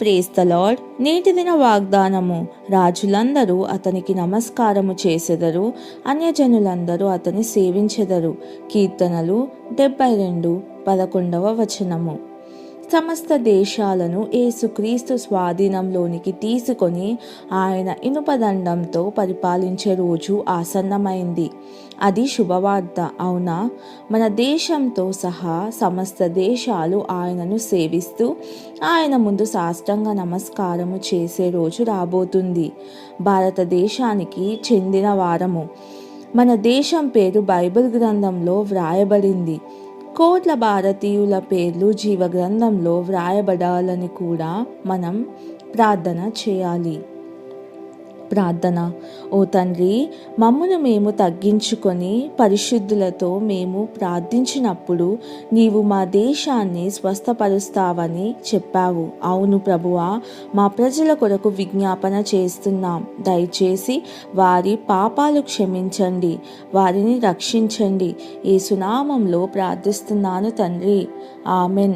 Praise lord నేటి దిన వాగ్దానము. రాజులందరూ అతనికి నమస్కారము చేసెదరు అన్యజనులందరూ అతని సేవించెదరు. కీర్తనలు డెబ్బై రెండు పదకొండవ వచనము. సమస్త దేశాలను ఏసుక్రీస్తు స్వాధీనంలోనికి తీసుకొని ఆయన ఇనుపదండంతో పరిపాలించే రోజు ఆసన్నమైంది. అది శుభవార్త. అవునా? మన దేశంతో సహా సమస్త దేశాలు ఆయనను సేవిస్తూ ఆయన ముందు సాష్టంగా నమస్కారము చేసే రోజు రాబోతుంది. భారతదేశానికి చెందిన వారము. మన దేశం పేరు బైబిల్ గ్రంథంలో వ్రాయబడింది. కోట్ల భారతీయుల పేర్లు జీవగ్రంథంలో వ్రాయబడాలని కూడా మనం ప్రార్థన చేయాలి. ప్రార్థన. ఓ తండ్రి మమ్మను మేము తగ్గించుకొని పరిశుద్ధులతో మేము ప్రార్థించినప్పుడు నీవు మా దేశాన్ని స్వస్థపరుస్తావని చెప్పావు. అవును ప్రభువా మా ప్రజల కొరకు విజ్ఞాపన చేస్తున్నాం. దయచేసి వారి పాపాలు క్షమించండి వారిని రక్షించండి. ఏ సునామంలో ప్రార్థిస్తున్నాను తండ్రి. ఆమెన్.